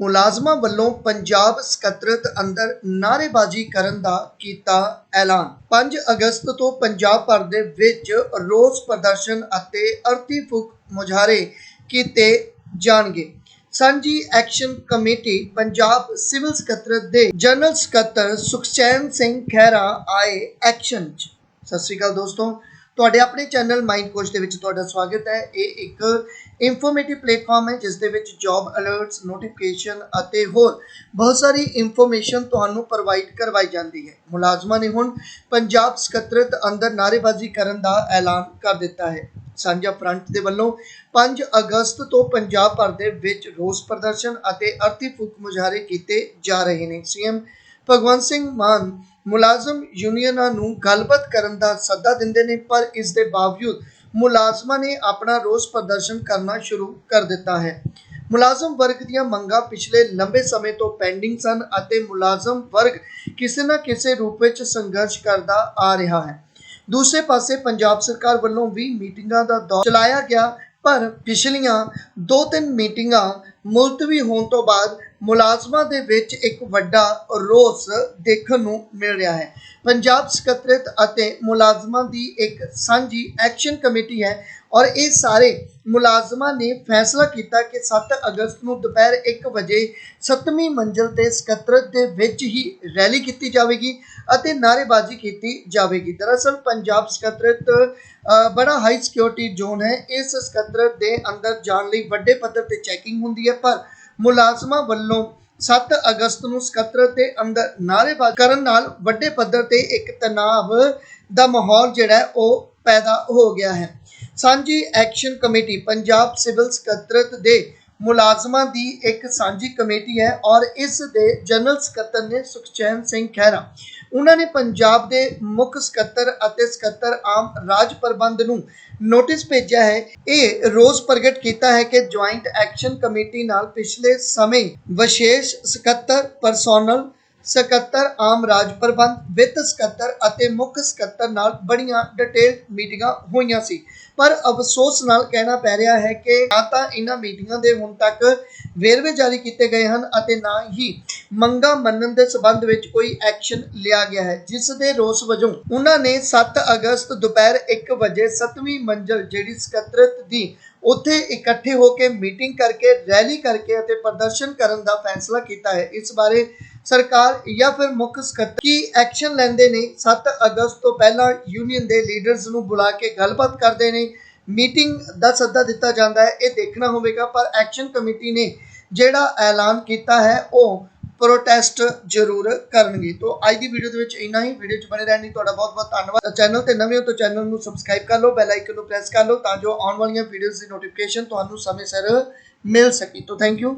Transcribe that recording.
ਮੁਲਾਜ਼ਮਾਂ ਵੱਲੋਂ ਪੰਜਾਬ ਸਕੱਤਰਤ ਅੰਦਰ ਨਾਅਰੇਬਾਜ਼ੀ ਕਰਨ ਦਾ ਕੀਤਾ ਐਲਾਨ। 5 ਅਗਸਤ ਤੋਂ ਪੰਜਾਬ ਭਰ ਦੇ ਵਿੱਚ ਰੋਸ ਪ੍ਰਦਰਸ਼ਨ ਅਤੇ ਅਰਥੀ ਫੂਕ ਮੁਜ਼ਾਹਰੇ ਕੀਤੇ ਜਾਣਗੇ। ਸਾਂਝੀ ਐਕਸ਼ਨ ਕਮੇਟੀ ਪੰਜਾਬ ਸਿਵਲ ਸਕੱਤਰਤ ਦੇ ਜਨਰਲ ਸਕੱਤਰ ਸੁਖਚੈਨ ਸਿੰਘ ਖਹਿਰਾ ਆਏ ਐਕਸ਼ਨ ਸਤਿ ਸ਼੍ਰੀ ਅਕਾਲ ਦੋਸਤੋ ਤੁਹਾਡੇ ਆਪਣੇ ਚੈਨਲ ਮਾਈਂਡ ਕੋਚ ਦੇ ਵਿੱਚ ਤੁਹਾਡਾ ਸਵਾਗਤ ਹੈ। ਇਹ ਇੱਕ ਇਨਫੋਰਮੇਟਿਵ ਪਲੇਟਫਾਰਮ ਹੈ, ਜਿਸ ਦੇ ਵਿੱਚ ਜੌਬ ਅਲਰਟਸ ਨੋਟੀਫਿਕੇਸ਼ਨ ਅਤੇ ਹੋਰ ਬਹੁਤ ਸਾਰੀ ਇਨਫੋਰਮੇਸ਼ਨ ਤੁਹਾਨੂੰ ਪ੍ਰੋਵਾਈਡ ਕਰਵਾਈ ਜਾਂਦੀ ਹੈ। ਮੁਲਾਜ਼ਮਾਂ ਨੇ ਹੁਣ ਪੰਜਾਬ ਸਕੱਤਰਤ ਅੰਦਰ ਨਾਅਰੇਬਾਜ਼ੀ ਕਰਨ ਦਾ ਐਲਾਨ ਕਰ ਦਿੱਤਾ ਹੈ। ਸਾਂਝਾ ਫਰੰਟ ਦੇ ਵੱਲੋਂ 5 ਅਗਸਤ ਤੋਂ ਪੰਜਾਬ ਭਰ ਦੇ ਵਿੱਚ ਰੋਸ ਪ੍ਰਦਰਸ਼ਨ ਅਤੇ ਅਰਥੀ ਫੂਕ ਮੁਜ਼ਾਹਰੇ ਕੀਤੇ ਜਾ ਰਹੇ ਨੇ। ਸੀਐਮ ਭਗਵੰਤ ਸਿੰਘ ਮਾਨ ਮੁਲਾਜ਼ਮ ਯੂਨੀਅਨਾਂ ਨੂੰ ਗੱਲਬਾਤ ਕਰਨ ਦਾ ਸੱਦਾ ਦਿੰਦੇ ਨੇ, ਪਰ ਇਸ ਦੇ ਬਾਵਜੂਦ ਮੁਲਾਜ਼ਮਾਂ ਨੇ ਆਪਣਾ ਰੋਸ ਪ੍ਰਦਰਸ਼ਨ ਕਰਨਾ ਸ਼ੁਰੂ ਕਰ ਦਿੱਤਾ ਹੈ। ਮੁਲਾਜ਼ਮ ਵਰਗ ਦੀਆਂ ਮੰਗਾਂ ਪਿਛਲੇ ਲੰਬੇ ਸਮੇਂ ਤੋਂ ਪੈਂਡਿੰਗ ਸਨ ਅਤੇ ਮੁਲਾਜ਼ਮ ਵਰਗ ਕਿਸੇ ਨਾ ਕਿਸੇ ਰੂਪ ਵਿੱਚ ਸੰਘਰਸ਼ ਕਰਦਾ ਆ ਰਿਹਾ ਹੈ। ਦੂਸਰੇ ਪਾਸੇ ਪੰਜਾਬ ਸਰਕਾਰ ਵੱਲੋਂ ਵੀ ਮੀਟਿੰਗਾਂ ਦਾ ਦੌਰ ਚਲਾਇਆ ਗਿਆ, ਪਰ ਪਿਛਲੀਆਂ ਦੋ ਤਿੰਨ ਮੀਟਿੰਗਾਂ ਮੁਲਤਵੀ ਹੋਣ ਤੋਂ ਬਾਅਦ ਮੁਲਾਜ਼ਮਾਂ ਦੇ ਵਿੱਚ ਇੱਕ ਵੱਡਾ ਰੋਸ ਦੇਖਣ ਨੂੰ ਮਿਲ ਰਿਹਾ ਹੈ। ਪੰਜਾਬ ਸਕੱਤਰਤ ਅਤੇ ਮੁਲਾਜ਼ਮਾਂ ਦੀ ਇੱਕ ਸਾਂਝੀ ਐਕਸ਼ਨ ਕਮੇਟੀ ਹੈ ਔਰ ਇਹ ਸਾਰੇ ਮੁਲਾਜ਼ਮਾਂ ਨੇ ਫੈਸਲਾ ਕੀਤਾ ਕਿ 7 ਅਗਸਤ ਨੂੰ ਦੁਪਹਿਰ 1 ਵਜੇ 7ਵੀਂ ਮੰਜ਼ਲ ਤੇ ਸਕੱਤਰਤ ਦੇ ਵਿੱਚ ਹੀ ਰੈਲੀ ਕੀਤੀ ਜਾਵੇਗੀ ਅਤੇ ਨਾਅਰੇਬਾਜ਼ੀ ਕੀਤੀ ਜਾਵੇਗੀ। ਦਰਅਸਲ ਪੰਜਾਬ ਸਕੱਤਰਤ ਬੜਾ ਹਾਈ ਸਿਕਿਉਰਿਟੀ ਜ਼ੋਨ ਹੈ। ਇਸ ਸਕੱਤਰਤ ਦੇ ਅੰਦਰ ਜਾਣ ਲਈ ਵੱਡੇ ਪੱਧਰ ਤੇ ਚੈਕਿੰਗ ਹੁੰਦੀ ਹੈ, ਪਰ ਮੁਲਾਜ਼ਮਾਂ ਵੱਲੋਂ 7 ਅਗਸਤ ਨੂੰ ਸਕੱਤਰ ਦੇ ਅੰਦਰ ਨਾਅਰੇਬਾਜ਼ੀ ਕਰਨ ਨਾਲ ਵੱਡੇ ਪੱਧਰ ਤੇ ਇੱਕ ਤਣਾਅ ਦਾ ਮਾਹੌਲ ਜਿਹੜਾ ਹੈ ਉਹ ਪੈਦਾ ਹੋ ਗਿਆ ਹੈ। ਸਾਂਝੀ ਐਕਸ਼ਨ ਕਮੇਟੀ ਪੰਜਾਬ ਸਿਵਲ ਸਕੱਤਰਤ ਦੇ ਮੁਲਾਜ਼ਮਾਂ ਦੀ ਇੱਕ ਸਾਂਝੀ ਕਮੇਟੀ ਹੈ ਔਰ ਇਸ ਦੇ ਜਨਰਲ ਸਕੱਤਰ ਨੇ ਸੁਖਚੈਨ ਸਿੰਘ ਖਹਿਰਾ ਉਹਨਾਂ ਨੇ ਪੰਜਾਬ ਦੇ ਮੁੱਖ ਸਕੱਤਰ ਅਤੇ ਸਕੱਤਰ ਆਮ ਰਾਜ ਪ੍ਰਬੰਧ ਨੂੰ ਨੋਟਿਸ ਭੇਜਿਆ ਹੈ। ਇਹ ਰੋਸ ਪ੍ਰਗਟ ਕੀਤਾ ਹੈ ਕਿ ਜੁਆਇੰਟ ਐਕਸ਼ਨ ਕਮੇਟੀ ਨਾਲ ਪਿਛਲੇ ਸਮੇਂ ਵਿਸ਼ੇਸ਼ ਸਕੱਤਰ ਪਰਸੋਨਲ ਸਕੱਤਰ ਆਮ ਰਾਜ ਪ੍ਰਬੰਧ, ਵਿੱਤ ਸਕੱਤਰ ਅਤੇ ਮੁੱਖ ਸਕੱਤਰ ਨਾਲ ਬੜੀਆਂ ਡਿਟੇਲ ਮੀਟਿੰਗਾਂ ਹੋਈਆਂ ਸੀ। ਪਰ ਅਫਸੋਸ ਨਾਲ ਕਹਿਣਾ ਪੈ ਰਿਹਾ ਹੈ ਕਿ ਨਾ ਤਾਂ ਇਹਨਾਂ ਮੀਟਿੰਗਾਂ ਦੇ ਹੁਣ ਤੱਕ ਵੇਰਵੇ ਜਾਰੀ ਕੀਤੇ ਗਏ ਹਨ ਅਤੇ ਨਾ ਹੀ ਮੰਗਾਂ ਮੰਨਣ ਦੇ ਸਬੰਧ ਵਿੱਚ ਕੋਈ ਐਕਸ਼ਨ ਲਿਆ ਗਿਆ ਹੈ, ਜਿਸ ਦੇ ਰੋਸ ਵਜੋਂ ਉਹਨਾਂ ਨੇ 7 ਅਗਸਤ ਦੁਪਹਿਰ 1 ਵਜੇ 7ਵੀਂ ਮੰਜ਼ਲ ਜਿਹੜੀ ਸਕੱਤਰਤ ਦੀ ਉੱਥੇ ਇਕੱਠੇ ਹੋ ਕੇ ਮੀਟਿੰਗ ਕਰਕੇ ਰੈਲੀ ਕਰਕੇ ਅਤੇ ਪ੍ਰਦਰਸ਼ਨ ਕਰਨ ਦਾ ਫੈਸਲਾ ਕੀਤਾ ਹੈ। ਇਸ ਬਾਰੇ ਸਰਕਾਰ ਜਾਂ ਫਿਰ ਮੁੱਖ ਸਕੱਤਰ ਕੀ ਐਕਸ਼ਨ ਲੈਂਦੇ ਨੇ? 7 ਅਗਸਤ ਤੋਂ ਪਹਿਲਾਂ ਯੂਨੀਅਨ ਦੇ ਲੀਡਰਸ ਨੂੰ ਬੁਲਾ ਕੇ ਗੱਲਬਾਤ ਕਰਦੇ ਨੇ। ਮੀਟਿੰਗ ਦਾ ਸੱਦਾ ਦਿੱਤਾ ਜਾਂਦਾ ਹੈ। ਇਹ ਦੇਖਣਾ ਹੋਵੇਗਾ, ਪਰ ਐਕਸ਼ਨ ਕਮੇਟੀ ਨੇ ਜਿਹੜਾ ਐਲਾਨ ਕੀਤਾ ਹੈ, ਉਹ ਪ੍ਰੋਟੈਸਟ ਜ਼ਰੂਰ ਕਰਨਗੇ। ਤੋਂ ਅੱਜ ਦੀ ਵੀਡੀਓ ਦੇ ਵਿੱਚ ਇੰਨਾ ਹੀ। ਵੀਡੀਓ 'ਚ ਬਣੇ ਰਹਿਣ ਲਈ ਤੁਹਾਡਾ ਬਹੁਤ ਬਹੁਤ ਧੰਨਵਾਦ ਚੈਨਲ ਤੇ ਨਵੇਂ ਹੋ ਤਾਂ ਚੈਨਲ ਨੂੰ ਸਬਸਕ੍ਰਾਈਬ ਕਰ ਲਓ ਬੈਲ ਆਈਕਨ ਨੂੰ ਪ੍ਰੈਸ ਕਰ ਲਓ, ਤਾਂ ਜੋ ਆਉਣ ਵਾਲੀਆਂ ਵੀਡੀਓਜ਼ ਦੀ ਨੋਟੀਫਿਕੇਸ਼ਨ ਤੁਹਾਨੂੰ ਸਮੇਂ ਸਿਰ ਮਿਲ ਸਕੇ। ਤੋਂ ਥੈਂਕ ਯੂ